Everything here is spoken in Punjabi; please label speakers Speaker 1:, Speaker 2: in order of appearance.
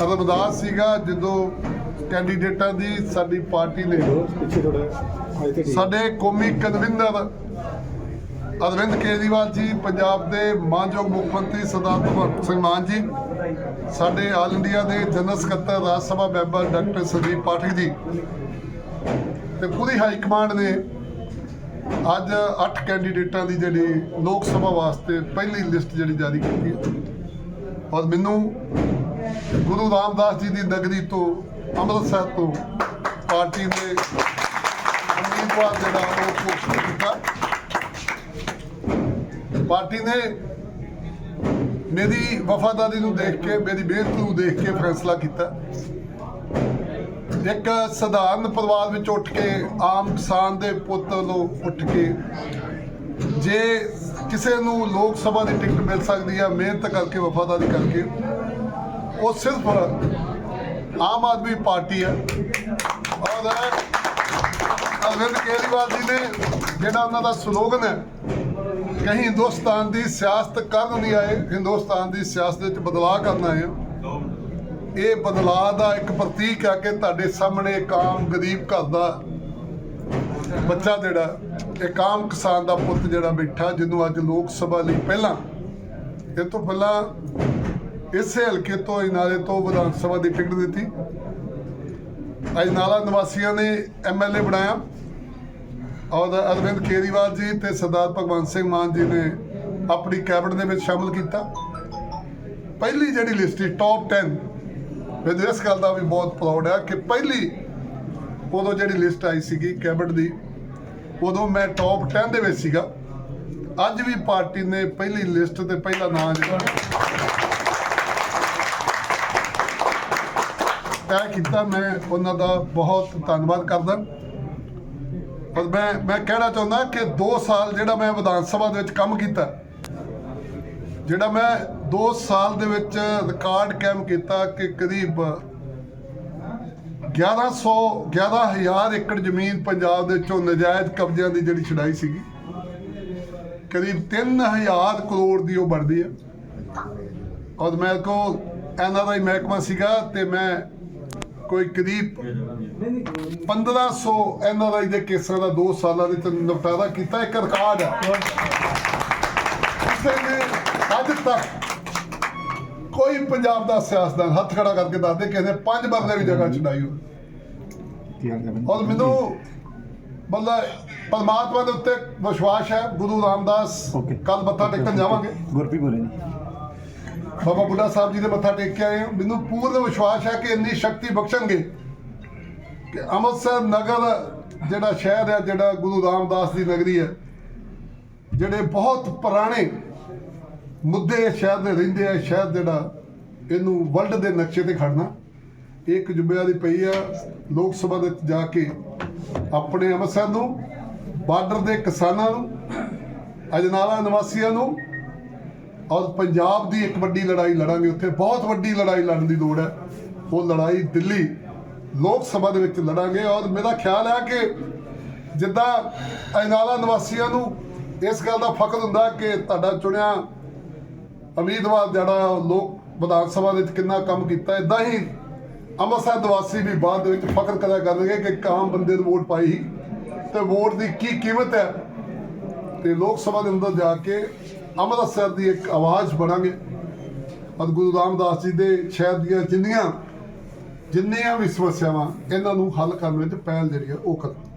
Speaker 1: ਰਮਦਾਸ ਸੀਗਾ ਜਦੋਂ ਕੈਂਡੀਡੇਟਾਂ ਦੀ ਸਾਡੀ ਪਾਰਟੀ ਨੇ ਸਾਡੇ ਕੌਮੀ ਕਨਵੀਨਰ ਅਰਵਿੰਦ ਕੇਜਰੀਵਾਲ ਜੀ ਪੰਜਾਬ ਦੇ ਮਾਨਯੋਗ ਮੁੱਖ ਮੰਤਰੀ ਸਰਦਾਰ ਭਗਵੰਤ ਸਿੰਘ ਮਾਨ ਜੀ ਸਾਡੇ ਆਲ ਇੰਡੀਆ ਦੇ ਜਨਰਲ ਸਕੱਤਰ ਰਾਜ ਸਭਾ ਮੈਂਬਰ ਡਾਕਟਰ ਸੰਦੀਪ ਪਾਠਕ ਜੀ ਤੇ ਪੂਰੀ ਹਾਈ ਕਮਾਂਡ ਨੇ ਅੱਜ 8 ਕੈਂਡੀਡੇਟਾਂ ਦੀ ਜਿਹੜੀ ਲੋਕ ਸਭਾ ਵਾਸਤੇ ਪਹਿਲੀ ਲਿਸਟ ਜਿਹੜੀ ਜਾਰੀ ਕੀਤੀ ਹੈ। ਔਰ ਮੈਨੂੰ ਗੁਰੂ ਰਾਮਦਾਸ ਜੀ ਦੀ ਨਗਰੀ ਤੋਂ, ਅੰਮ੍ਰਿਤਸਰ ਤੋਂ ਪਾਰਟੀ ਦੇ ਉਮੀਦਵਾਰ ਜਿਹੜਾ ਉਹ ਘੋਸ਼ਿਤ ਕੀਤਾ। ਪਾਰਟੀ ਨੇ ਮੇਰੀ ਵਫਾਦਾਰੀ ਨੂੰ ਦੇਖ ਕੇ, ਮੇਰੀ ਮਿਹਨਤ ਨੂੰ ਦੇਖ ਕੇ ਫੈਸਲਾ ਕੀਤਾ। ਇੱਕ ਸਧਾਰਨ ਪਰਿਵਾਰ ਵਿੱਚ ਉੱਠ ਕੇ, ਆਮ ਕਿਸਾਨ ਦੇ ਪੁੱਤ ਨੂੰ ਉੱਠ ਕੇ, ਜੇ ਕਿਸੇ ਨੂੰ ਲੋਕ ਸਭਾ ਦੀ ਟਿਕਟ ਮਿਲ ਸਕਦੀ ਹੈ, ਮਿਹਨਤ ਕਰਕੇ ਵਫਾਦਾਰੀ ਕਰਕੇ ਉਹ ਸਿਰਫ ਆਮ ਆਦਮੀ ਪਾਰਟੀ ਹੈ। ਔਰ ਅਰਵਿੰਦ ਕੇਜਰੀਵਾਲ ਜੀ ਨੇ ਜਿਹੜਾ ਉਹਨਾਂ ਦਾ ਸਲੋਗਨ ਹੈ, ਕਿ ਅਸੀਂ ਹਿੰਦੁਸਤਾਨ ਦੀ ਸਿਆਸਤ ਕਰਨ ਨਹੀਂ ਆਏ, ਹਿੰਦੁਸਤਾਨ ਦੀ ਸਿਆਸਤ ਵਿੱਚ ਬਦਲਾਅ ਕਰਨ ਆਏ ਹਾਂ। ਇਹ ਬਦਲਾਅ ਦਾ ਇੱਕ ਪ੍ਰਤੀਕ ਹੈ ਕਿ ਤੁਹਾਡੇ ਸਾਹਮਣੇ ਇੱਕ ਆਮ ਗਰੀਬ ਘਰ ਦਾ ਬੱਚਾ ਜਿਹੜਾ, ਇੱਕ ਆਮ ਕਿਸਾਨ ਦਾ ਪੁੱਤ ਜਿਹੜਾ ਬੈਠਾ, ਜਿਹਨੂੰ ਅੱਜ ਲੋਕ ਸਭਾ ਲਈ ਪਹਿਲਾਂ, ਇਹ ਤੋਂ ਪਹਿਲਾਂ ਇਸੇ ਹਲਕੇ ਤੋਂ ਅਜਨਾਲੇ ਤੋਂ ਵਿਧਾਨ ਸਭਾ ਦੀ ਟਿਕਟ ਦਿੱਤੀ। ਅਜਨਾਲਾ ਨਿਵਾਸੀਆਂ ਨੇ ਐਮਐਲਏ ਬਣਾਇਆ। ਔਰ ਅਰਵਿੰਦ ਕੇਜਰੀਵਾਲ ਜੀ ਤੇ ਸਰਦਾਰ ਭਗਵੰਤ ਸਿੰਘ ਮਾਨ ਜੀ ਨੇ ਆਪਣੀ ਕੈਬਨਿਟ ਦੇ ਵਿੱਚ ਸ਼ਾਮਲ ਕੀਤਾ। ਪਹਿਲੀ ਜਿਹੜੀ ਲਿਸਟ ਸੀ ਟੌਪ 10 ਮੈਨੂੰ ਇਸ ਗੱਲ ਦਾ ਵੀ ਬਹੁਤ ਪ੍ਰਾਊਡ ਹੈ ਕਿ ਪਹਿਲੀ ਉਦੋਂ ਜਿਹੜੀ ਲਿਸਟ ਆਈ ਸੀਗੀ ਕੈਬਨਿਟ ਦੀ, ਉਦੋਂ ਮੈਂ ਟੌਪ 10 ਦੇ ਵਿੱਚ ਸੀਗਾ। ਅੱਜ ਵੀ ਪਾਰਟੀ ਨੇ ਪਹਿਲੀ ਲਿਸਟ ਤੇ ਪਹਿਲਾ ਨਾਮ ਜਿਹੜਾ ਤੈਅ ਕੀਤਾ, ਮੈਂ ਉਹਨਾਂ ਦਾ ਬਹੁਤ ਧੰਨਵਾਦ ਕਰਦਾ। ਪਰ ਮੈਂ ਮੈਂ ਕਹਿਣਾ ਚਾਹੁੰਦਾ ਕਿ 2 ਸਾਲ ਜਿਹੜਾ ਮੈਂ ਵਿਧਾਨ ਸਭਾ ਦੇ ਵਿੱਚ ਕੰਮ ਕੀਤਾ, ਜਿਹੜਾ ਮੈਂ 2 ਸਾਲ ਦੇ ਵਿੱਚ ਰਿਕਾਰਡ ਕਾਇਮ ਕੀਤਾ ਕਿ ਕਰੀਬ 1100 11000 ਏਕੜ ਜ਼ਮੀਨ ਪੰਜਾਬ ਦੇ ਵਿੱਚੋਂ ਨਜਾਇਜ਼ ਕਬਜ਼ਿਆਂ ਦੀ ਜਿਹੜੀ ਛਡਾਈ ਸੀਗੀ, ਕਰੀਬ 3000 ਕਰੋੜ ਦੀ ਉਹ ਬਣਦੀ ਹੈ। ਔਰ ਮੇਰੇ ਕੋ ਐਨਆਰਆਈ ਮਹਿਕਮਾ ਸੀਗਾ ਤੇ ਮੈਂ ਕੋਈ ਕਰੀਬ 1500 ਐਨਆਰਆਈ ਦੇ ਕੇਸਾਂ ਦਾ 2 ਸਾਲਾਂ ਦੇ ਵਿੱਚ ਨਿਪਟਾਰਾ ਕੀਤਾ ਇੱਕ ਰਿਕਾਰਡ ਹੈ। ਕਿਸੇ ਨੇ ਅੱਜ ਤੱਕ ਕੋਈ ਪੰਜਾਬ ਦਾ ਸਿਆਸਤਦਾਨ ਹੱਥ ਖੜਾ ਕਰਕੇ ਦੱਸਦੇ ਕਿਸੇ ਨੇ ਪੰਜ ਬੰਦੇ ਵੀ ਜਗ੍ਹਾ ਛਡਾਈ ਹੋ ਔਰ ਮੈਨੂੰ ਮਤਲਬ ਪਰਮਾਤਮਾ ਦੇ ਉੱਤੇ ਵਿਸ਼ਵਾਸ ਹੈ ਗੁਰੂ ਰਾਮਦਾਸ. ਕੱਲ ਮੱਥਾ ਟੇਕਣ ਜਾਵਾਂਗੇ।
Speaker 2: ਗੁਰਪ੍ਰੀਤ ਬੋਲੇ ਜੀ
Speaker 1: ਬਾਬਾ ਬੁੱਢਾ ਸਾਹਿਬ ਜੀ ਦੇ ਮੱਥਾ ਟੇਕ ਕੇ ਆਏ ਹਾਂ। ਮੈਨੂੰ ਪੂਰਨ ਵਿਸ਼ਵਾਸ ਹੈ ਕਿ ਇੰਨੀ ਸ਼ਕਤੀ ਬਖਸ਼ਣਗੇ ਕਿ ਅੰਮ੍ਰਿਤਸਰ ਨਗਰ ਜਿਹੜਾ ਸ਼ਹਿਰ ਹੈ, ਜਿਹੜਾ ਗੁਰੂ ਰਾਮਦਾਸ ਦੀ ਨਗਰੀ ਹੈ, ਜਿਹੜੇ ਬਹੁਤ ਪੁਰਾਣੇ ਮੁੱਦੇ ਸ਼ਹਿਰ ਦੇ ਰਹਿੰਦੇ ਆ ਸ਼ਹਿਰ ਜਿਹੜਾ ਇਹਨੂੰ ਵਰਲਡ ਦੇ ਨਕਸ਼ੇ ਤੇ ਖੜਨਾ। ਇਹ ਇੱਕ ਜ਼ਿੰਮੇਵਾਰੀ ਪਈ ਆ, ਲੋਕ ਸਭਾ ਦੇ ਜਾ ਕੇ ਆਪਣੇ ਅੰਮ੍ਰਿਤਸਰ ਨੂੰ, ਬਾਰਡਰ ਦੇ ਕਿਸਾਨਾਂ ਨੂੰ, ਅਜਨਾਲਾ ਨਿਵਾਸੀਆਂ ਨੂੰ ਔਰ ਪੰਜਾਬ ਦੀ ਇੱਕ ਵੱਡੀ ਲੜਾਈ ਲੜਾਂਗੇ ਉੱਥੇ, ਬਹੁਤ ਵੱਡੀ ਲੜਾਈ ਲੜਨ ਦੀ ਲੋੜ ਹੈ। ਉਹ ਲੜਾਈ ਦਿੱਲੀ ਲੋਕ ਸਭਾ ਦੇ ਵਿੱਚ ਲੜਾਂਗੇ ਔਰ ਮੇਰਾ ਖਿਆਲ ਹੈ ਕਿ ਜਿੱਦਾਂ ਅਜਨਾਲਾ ਨਿਵਾਸੀਆਂ ਨੂੰ ਇਸ ਗੱਲ ਦਾ ਫਖਰ ਹੁੰਦਾ ਕਿ ਤੁਹਾਡਾ ਚੁਣਿਆ ਉਮੀਦਵਾਰ ਜਿਹੜਾ ਲੋਕ ਵਿਧਾਨ ਸਭਾ ਦੇ ਵਿੱਚ ਕਿੰਨਾ ਕੰਮ ਕੀਤਾ ਇਦਾਂ ਹੀ ਅੰਮ੍ਰਿਤਸਰ ਨਿਵਾਸੀ ਵੀ ਬਾਅਦ ਦੇ ਵਿੱਚ ਫਖਰ ਕਰਿਆ ਕਰਨਗੇ ਕਿ ਇੱਕ ਆਮ ਬੰਦੇ ਨੂੰ ਵੋਟ ਪਾਈ ਸੀ। ਤੇ ਵੋਟ ਦੀ ਕੀ ਕੀਮਤ ਹੈ? ਤੇ ਲੋਕ ਸਭਾ ਦੇ ਅੰਦਰ ਜਾ ਕੇ ਅੰਮ੍ਰਿਤਸਰ ਦੀ ਇੱਕ ਆਵਾਜ਼ ਬਣਾਂਗੇ ਔਰ ਗੁਰੂ ਰਾਮਦਾਸ ਜੀ ਦੇ ਸ਼ਹਿਰ ਦੀਆਂ ਜਿੰਨੀਆਂ ਜਿੰਨੀਆਂ ਵੀ ਸਮੱਸਿਆਵਾਂ ਇਹਨਾਂ ਨੂੰ ਹੱਲ ਕਰਨ ਵਿੱਚ ਪਹਿਲ ਜਿਹੜੀ ਹੈ ਉਹ ਕਰਾਂਗੇ